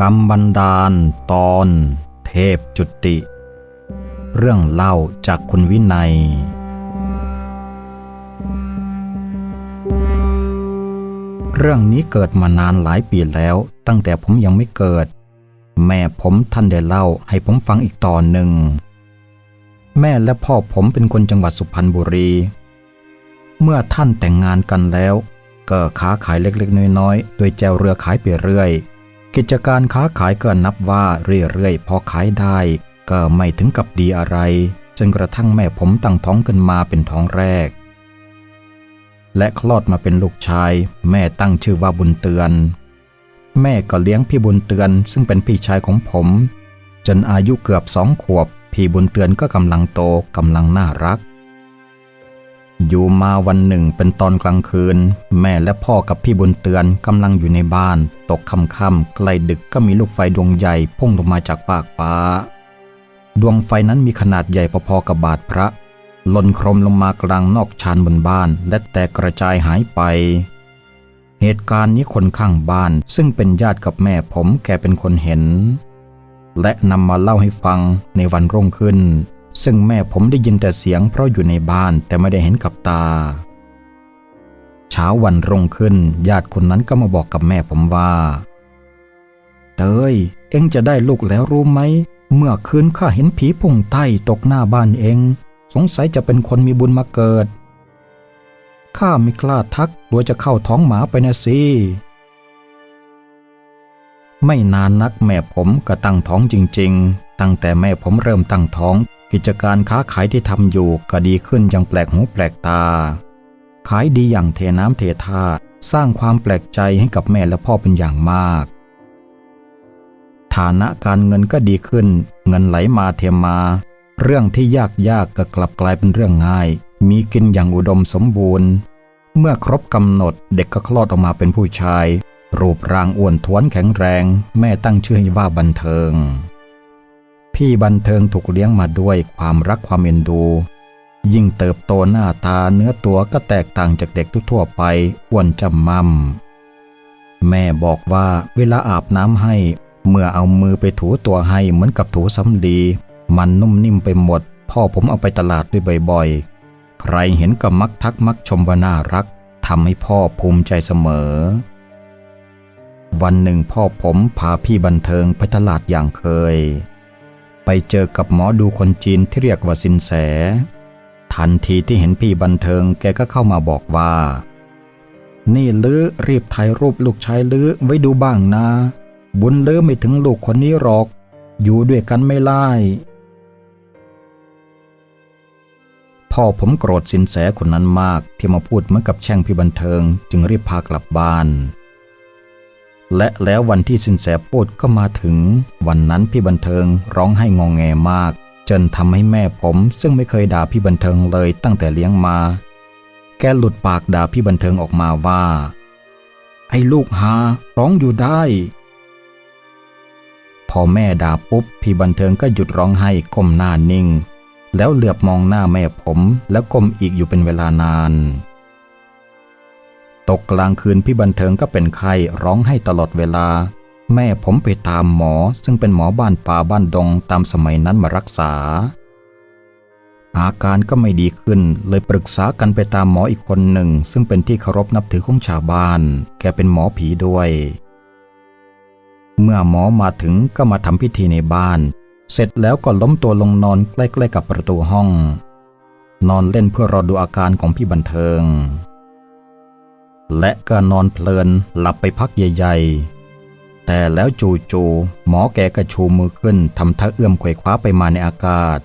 กรรมบันดาล ตอน เทพจุติ เรื่องเล่าจากคุณวินัย เรื่องนี้เกิดมานานหลายปีแล้วตั้งแต่ผมยังไม่เกิด แม่ผมท่านได้เล่าให้ผมฟังอีกตอนหนึ่ง แม่และพ่อผมเป็นคนจังหวัดสุพรรณบุรี เมื่อท่านแต่งงานกันแล้ว ก็ค้าขายเล็กๆ น้อยๆ โดยแจวเรือขายไปเรื่อย กิจการค้าขายก็นับว่าเรื่อยๆ พอขายได้ ก็ไม่ถึงกับดีอะไร จนกระทั่งแม่ผมตั้งท้องขึ้นมาเป็นท้องแรก และคลอดมาเป็นลูกชาย แม่ตั้งชื่อว่าบุญเตือน แม่ก็เลี้ยงพี่บุญเตือน ซึ่งเป็นพี่ชายของผม จนอายุเกือบสองขวบ พี่บุญเตือนก็กำลังโตกำลังน่ารัก อยู่มาวันหนึ่งเป็นตอนกลางคืน แม่และพ่อกับพี่บุญเตือนกำลังอยู่ในบ้าน ตกค่ำๆใกล้ดึกก็มีลูกไฟดวงใหญ่พุ่งลงมาจากฟากฟ้า ดวงไฟนั้นมีขนาดใหญ่พอๆกับบาทพระหล่นโครมลงมากลางนอกชานบนบ้าน และแตกกระจายหายไป เหตุการณ์นี้คนข้างบ้านซึ่งเป็นญาติกับแม่ผมแกเป็นคนเห็น และนำมาเล่าให้ฟังในวันรุ่งขึ้น ซึ่งแม่ผมได้ยินแต่เสียงเพราะอยู่ในบ้านแต่ไม่ได้เห็นกับตา เช้าวันรุ่งขึ้น ญาติคนนั้นก็มาบอกกับแม่ผมว่า เตย เอ็งจะได้ลูกแล้วรู้ไหม เมื่อคืนข้าเห็นผีพุ่งใต้ตกหน้าบ้านเอง สงสัยจะเป็นคนมีบุญมาเกิด ข้าไม่กล้าทักกลัวจะเข้าท้องหมาไปนะสิไม่นานนักแม่ผมก็ตั้งท้องจริง ๆ ตั้งแต่แม่ผมเริ่มตั้งท้อง กิจการค้าขายที่ทำอยู่ก็ดีขึ้นอย่างแปลกหูแปลกตา ขายดีอย่างเทน้ำเทท่าสร้างความแปลกใจให้กับแม่และพ่อเป็นอย่างมาก ฐานะการเงินก็ดีขึ้น เงินไหลมาเทมา เรื่องที่ยากยากก็กลับกลายเป็นเรื่องง่าย มีกินอย่างอุดมสมบูรณ์ เมื่อครบกำหนดเด็กก็คลอดออกมาเป็นผู้ชาย รูปร่างอ้วนท้วนแข็งแรง แม่ตั้งชื่อให้ว่าบันเทิง พี่บันเทิงถูกเลี้ยงมาด้วยความรักความเอ็นดู ยิ่งเติบโตหน้าตาเนื้อตัวก็แตกต่างจากเด็กทั่วไปอ้วนจำมั่มแม่บอกว่าเวลาอาบน้ำให้ เมื่อเอามือไปถูตัวให้เหมือนกับถูสำลีมันนุ่มนิ่มไปหมด พ่อผมเอาไปตลาดด้วยบ่อยๆ ใครเห็นก็มักทักมักชมว่าน่ารักทำให้พ่อภูมิใจเสมอ วันหนึ่งพ่อผมพาพี่บันเทิงไปตลาดอย่างเคย ไปเจอกับหมอดูคนจีนที่เรียกว่าสินแส ทันทีที่เห็นพี่บันเทิงแกก็เข้ามาบอกว่า นี่ลือรีบถ่ายรูปลูกชายลือไว้ดูบ้างนะ บุญลือไม่ถึงลูกคนนี้หรอก อยู่ด้วยกันไม่ไล่พ่อผมโกรธสินแสคนนั้นมากที่มาพูดเหมือนกับแช่งพี่บันเทิง จึงรีบพากลับบ้าน และแล้ววันที่สินแสพูดก็มาถึง วันนั้นพี่บันเทิงร้องไห้งองแงมาก จนทำให้แม่ผมซึ่งไม่เคยด่าพี่บันเทิงเลยตั้งแต่เลี้ยงมา แกหลุดปากด่าพี่บันเทิงออกมาว่า ไอ้ลูกหาร้องอยู่ได้ พอแม่ด่าปุ๊บพี่บันเทิงก็หยุดร้องไห้ก้มหน้านิ่ง แล้วเหลือบมองหน้าแม่ผมแล้วก้มอีกอยู่เป็นเวลานาน ตกกลางคืนพี่บันเทิงก็เป็นไข้ร้องไห้ตลอดเวลา แม่ผมไปตามหมอซึ่งเป็นหมอบ้านป่าบ้านดงตามสมัยนั้นมารักษา อาการก็ไม่ดีขึ้นเลยปรึกษากันไปตามหมออีกคนหนึ่ง ซึ่งเป็นที่เคารพนับถือของชาวบ้าน แกเป็นหมอผีด้วย เมื่อหมอมาถึงก็มาทำพิธีในบ้าน เสร็จแล้วก็ล้มตัวลงนอนใกล้ๆกับประตูห้อง นอนเล่นเพื่อรอดูอาการของพี่บันเทิง และก็นอนเพลินหลับไปพักใหญ่ๆ แต่แล้วจู่ๆหมอแกก็ชูมือขึ้นทำท่าเอื้อมไขว่คว้าไปมาในอากาศ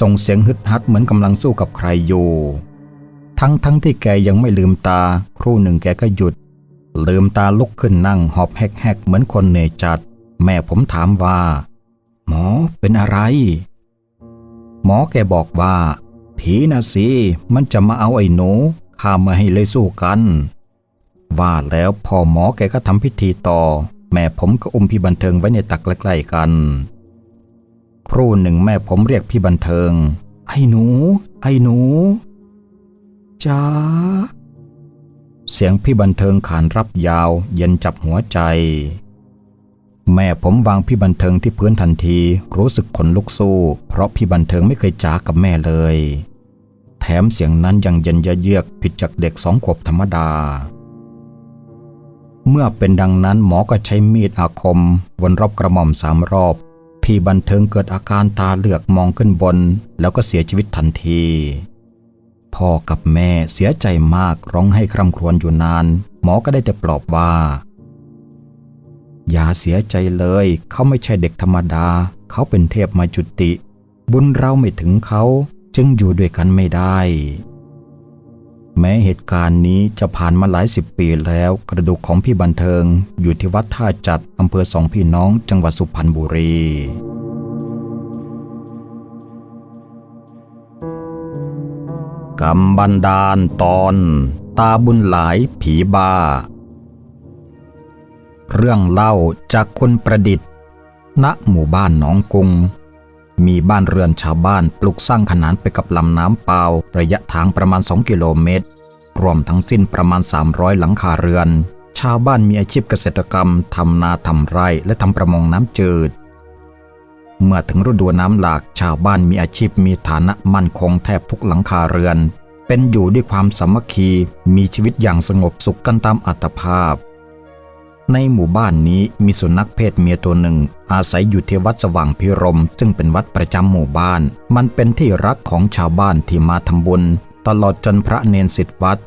ส่งเสียงฮึดฮัดเหมือนกำลังสู้กับใครอยู่ ทั้งทั้งที่แกยังไม่ลืมตา ครู่หนึ่งแกก็หยุด ลืมตาลุกขึ้นนั่งหอบแฮกๆเหมือนคนเหนื่อยจัด แม่ผมถามว่า หมอเป็นอะไร หมอแกบอกว่าผีนะสิ มันจะมาเอาไอ้หนูข้ามาให้เลยสู้กัน ว่าแล้วพอหมอแกก็ทำพิธีต่อ แม่ผมก็อุ้มพี่บันเทิงไว้ในตักใกล้ๆกัน ครู่หนึ่งแม่ผมเรียกพี่บันเทิง ไอ้หนู ไอ้หนูจ้าเสียงพี่บันเทิงขานรับยาว เย็นจับหัวใจ แม่ผมวางพี่บันเทิงที่พื้นทันที รู้สึกขนลุกสู้ เพราะพี่บันเทิงไม่เคยจากับแม่เลย แถมเสียงนั้นยังเย็นยะเยือกผิดจากเด็กสองขวบธรรมดา เมื่อเป็นดังนั้นหมอก็ใช้มีดอาคม วนรอบกระหม่อมสามรอบ พี่บันเทิงเกิดอาการตาเหลือกมองขึ้นบน แล้วก็เสียชีวิตทันที พ่อกับแม่เสียใจมากร้องให้คร่ำครวญอยู่นาน หมอก็ได้แต่ปลอบว่า อย่าเสียใจเลย เขาไม่ใช่เด็กธรรมดา เขาเป็นเทพมาจุติ บุญเราไม่ถึงเขาจึงอยู่ด้วยกันไม่ได้ แม้เหตุการณ์นี้จะผ่านมาหลายสิบปีแล้ว กระดูกของพี่บันเทิง อยู่ที่วัดท่าจัดอำเภอสองพี่น้องจังหวัดสุพรรณบุรีกำบันดาลตอน ตาบุญหลายผีบา เรื่องเล่าจากคนประดิษฐ์ ณหมู่บ้านหนองกุง มีบ้านเรือนชาวบ้านปลูกสร้างขนานไปกับลำน้ำเปล่าระยะทางประมาณ 2 กิโลเมตร รวมทั้งสิ้นประมาณ 300 หลังคาเรือน ชาวบ้านมีอาชีพเกษตรกรรมทำนาทำไร่และทำประมงน้ำจืด เมื่อถึงฤดูน้ำหลากชาวบ้านมีอาชีพมีฐานะมั่นคงแทบทุกหลังคาเรือน เป็นอยู่ด้วยความสามัคคีมีชีวิตอย่างสงบสุขกันตามอัตภาพ ในหมู่บ้านนี้มีสุนัขเพศเมียตัวหนึ่ง อาศัยอยู่ที่วัดสว่างพิรม ซึ่งเป็นวัดประจำหมู่บ้าน มันเป็นที่รักของชาวบ้านที่มาทำบุญ ตลอดจนพระเนนสิทธิวัด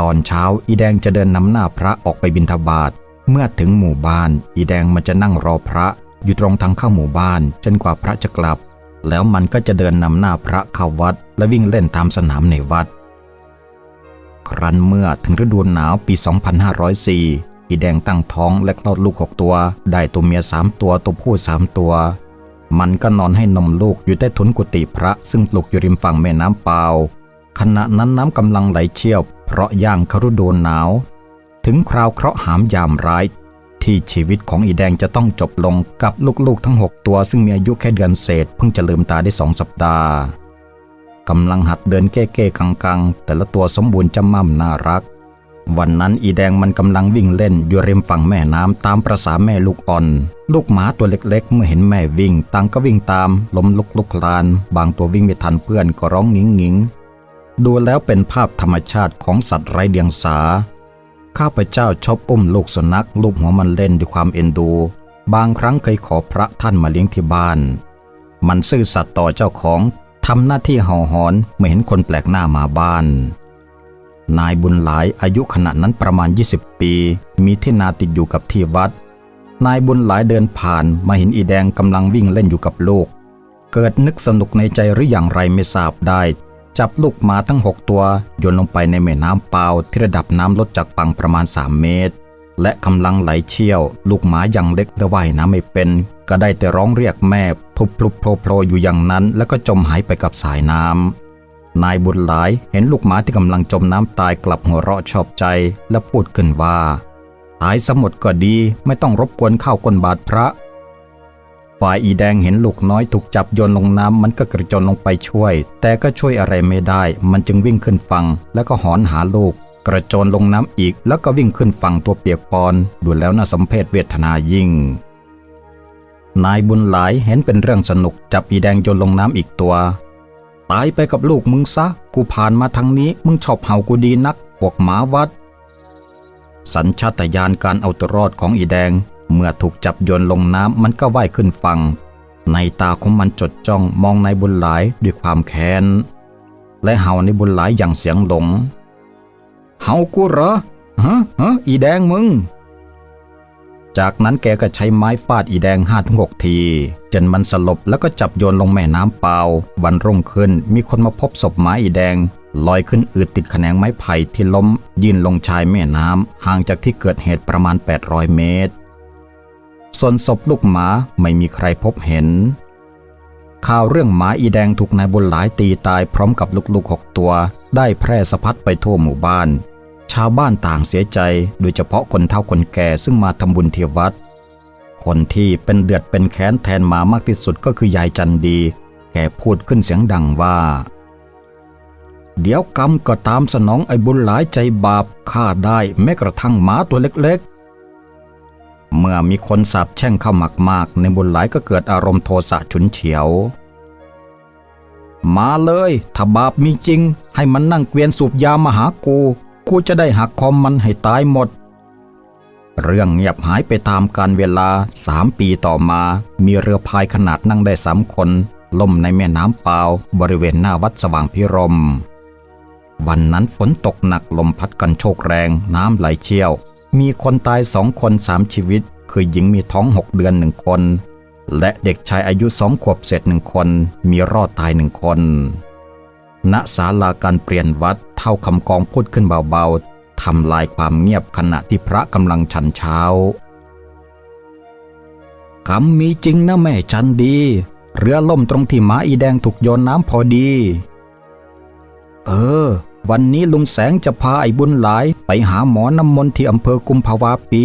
ตอนเช้าอีแดงจะเดินนำหน้าพระออกไปบิณฑบาตเมื่อถึงหมู่บ้าน อีแดงมันจะนั่งรอพระอยู่ตรงทางเข้าหมู่บ้าน จนกว่าพระจะกลับ แล้วมันก็จะเดินนำหน้าพระเข้าวัด และวิ่งเล่นตามสนามในวัด ครั้นเมื่อถึงฤดูหนาวปี 2504 อีแดงตั้งท้องและคลอดลูกหกตัว ได้ตัวเมียสามตัวตัวผู้สามตัว มันก็นอนให้นมลูกอยู่ใต้ทุนกุฏิพระซึ่งปลูกอยู่ริมฝั่งแม่น้ำเปล่าขณะนั้นน้ำกำลังไหลเชี่ยว เพราะย่างเขาฤดูหนาว ถึงคราวเคราะห์หามยามร้าย ที่ชีวิตของอีแดงจะต้องจบลงกับลูกๆทั้งหกตัวซึ่งมีอายุแค่เดือนเศษเพิ่งจะลืมตาได้สองสัปดาห์กำลังหัดเดินเก้ๆกังๆ แต่ละตัวสมบูรณ์จำม่ำน่ารัก วันนั้นอีแดงมันกำลังวิ่งเล่นอยู่ริมฝั่งแม่น้ำตามประษาแม่ลูกอ่อน ลูกหมาตัวเล็กๆ เมื่อเห็นแม่วิ่งต่างก็วิ่งตามล้มลุกลุกลาน บางตัววิ่งไม่ทันเพื่อนก็ร้องงิงงิงดูแล้วเป็นภาพธรรมชาติของสัตว์ไร้เดียงสา ข้าพเจ้าชอบอุ้มลูกสุนัขลูกหัวมันเล่นด้วยความเอ็นดู บางครั้งเคยขอพระท่านมาเลี้ยงที่บ้าน มันซื่อสัตย์ต่อเจ้าของทำหน้าที่เห่าหอนเมื่อเห็นคนแปลกหน้ามาบ้าน นายบุญหลายอายุขณะนั้นประมาณ 20 ปี มีที่นาติดอยู่กับที่วัด นายบุญหลายเดินผ่านมาเห็นอีแดงกำลังวิ่งเล่นอยู่กับลูก เกิดนึกสนุกในใจหรืออย่างไรไม่ทราบได้ จับลูกหมาทั้งหกตัวโยนลงไปในแม่น้ำเปล่าที่ระดับน้ำลดจากฝั่งประมาณ 3 เมตร และกำลังไหลเชี่ยว ลูกหมาอยังเล็กและว่ายน้ำไม่เป็น ก็ได้แต่ร้องเรียกแม่พลุบพลุบโผล่โผล่อยู่อย่างนั้น แล้วก็จมหายไปกับสายน้ำ นายบุญหลายเห็นลูกหมาที่กำลังจมน้ำตายกลับหัวเราะชอบใจและพูดขึ้นว่า ตายสมดก็ดีไม่ต้องรบกวนข้าวก้นบาทพระ ฝ่ายอีแดงเห็นลูกน้อยถูกจับโยนลงน้ำมันก็กระโจนลงไปช่วย แต่ก็ช่วยอะไรไม่ได้ มันจึงวิ่งขึ้นฝั่งแล้วก็หอนหาลูก กระโจนลงน้ำอีก แล้วก็วิ่งขึ้นฝั่งตัวเปียกปอนดูแล้วน่าสมเพชเวทนายิ่งนายบุญหลายเห็นเป็นเรื่องสนุกจับอีแดงโยนลงน้ำอีกตัว ตายไปกับลูกมึงซะ กูผ่านมาทางนี้มึงชอบเห่ากูดีนักพวกหมาวัด สัญชาตญาณการเอาตัวรอดของอีแดง เมื่อถูกจับโยนลงน้ำมันก็ว่ายขึ้นฝั่ง ในตาของมันจดจ้องมองในบุญหลายด้วยความแค้น และเห่าในบุญหลายอย่างเสียงหลง เห่ากูเหรอฮะฮะอีแดงมึง จากนั้นแกก็ใช้ไม้ฟาดอีแดงห้าถึงหกที จนมันสลบแล้วก็จับโยนลงแม่น้ำเปล่า วันรุ่งขึ้นมีคนมาพบศพหมาอีแดง ลอยขึ้นอืดติดแขนงไม้ไผ่ที่ล้ม ยื่นลงชายแม่น้ำห่างจากที่เกิดเหตุประมาณ 800 เมตร ส่วนศพลูกหมาไม่มีใครพบเห็น ข่าวเรื่องหมาอีแดงถูกนายบุญหลายตีตายพร้อมกับลูกๆหกตัว ได้แพร่สะพัดไปทั่วหมู่บ้าน ชาวบ้านต่างเสียใจ โดยเฉพาะคนเฒ่าคนแก่ซึ่งมาทำบุญที่วัด คนที่เป็นเดือดเป็นแค้นแทนหมามากที่สุดก็คือยายจันดี แกพูดขึ้นเสียงดังว่า เดี๋ยวกรรมก็ตามสนองไอ้บุญหลายใจบาปฆ่าได้แม้กระทั่งหมาตัวเล็กๆ เมื่อมีคนสาบแช่งเข้ามากๆ ในบุญหลายก็เกิดอารมณ์โทสะฉุนเฉียวมาเลย ถ้าบาปมีจริง ให้มันนั่งเกวียนสูบยามาหากู กูจะได้หักคอมมันให้ตายหมด เรื่องเงียบหายไปตามการเวลาสามปีต่อมา มีเรือพายขนาดนั่งได้สามคน ล่มในแม่น้ำเปล่าบริเวณหน้าวัดสว่างพิรม วันนั้นฝนตกหนักลมพัดกันโชกแรงน้ำไหลเชี่ยว มีคนตายสองคนสามชีวิต คือหญิงมีท้องหกเดือนหนึ่งคน และเด็กชายอายุสองขวบเศษหนึ่งคน มีรอดตายหนึ่งคนณศาลาการเปลี่ยนวัด เท่าคำกองพูดขึ้นเบาๆทำลายความเงียบขณะที่พระกำลังฉันเช้ากรรมมีจริงนะแม่จันดี เรือล่มตรงที่หมาอีแดงถูกโยนน้ำพอดี เออ วันนี้ลุงแสงจะพาไอ้บุญหลายไปหาหมอน้ำมนต์ที่อำเภอกุมภาวาปี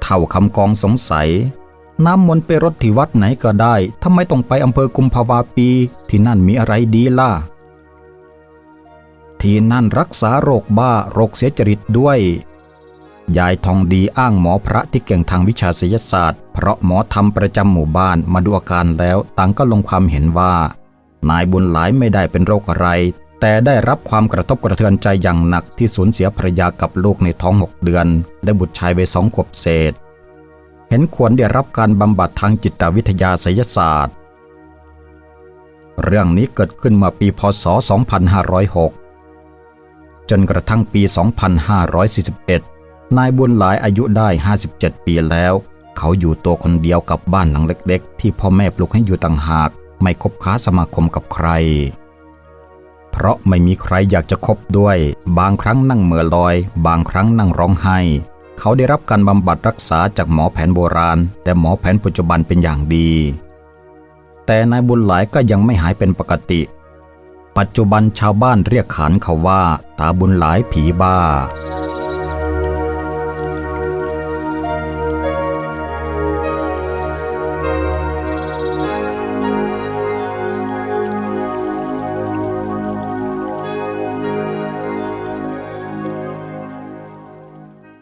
เท่าคำกองสงสัย น้ำมนต์ไปรถที่วัดไหนก็ได้ทำไมต้องไปอำเภอกุมภาวาปีที่นั่นมีอะไรดีล่ะ ที่นั่นรักษาโรคบ้าโรคเสียจริตด้วย ยายทองดีอ้างหมอพระที่เก่งทางวิชาศิลศาสตร์ เพราะหมอทำประจำหมู่บ้านมาดูอาการแล้วต่างก็ลงความเห็นว่า นายบุญหลายไม่ได้เป็นโรคอะไร แต่ได้รับความกระทบกระเทือนใจอย่างหนักที่สูญเสียภรรยากับลูกในท้องหกเดือน และบุตรชายวัยสองขวบเศษ เห็นควรได้รับการบำบัดทางจิตวิทยาศิลศาสตร์ เรื่องนี้เกิดขึ้นเมื่อปีพศ 2506 จนกระทั่งปี 2541 นายบุญหลายอายุได้ 57 ปีแล้ว เขาอยู่ตัวคนเดียวกับบ้านหลังเล็ก ๆ ที่พ่อแม่ปลุกให้อยู่ต่างหาก ไม่คบค้าสมาคมกับใคร เพราะไม่มีใครอยากจะคบด้วย บางครั้งนั่งเหม่อลอย บางครั้งนั่งร้องไห้ เขาได้รับการบำบัดรักษาจากหมอแผนโบราณ แต่หมอแผนปัจจุบันเป็นอย่างดี แต่นายบุญหลายก็ยังไม่หายเป็นปกติ ปัจจุบันชาวบ้านเรียกขานเขาว่า ตาบุญหลายผีบ้า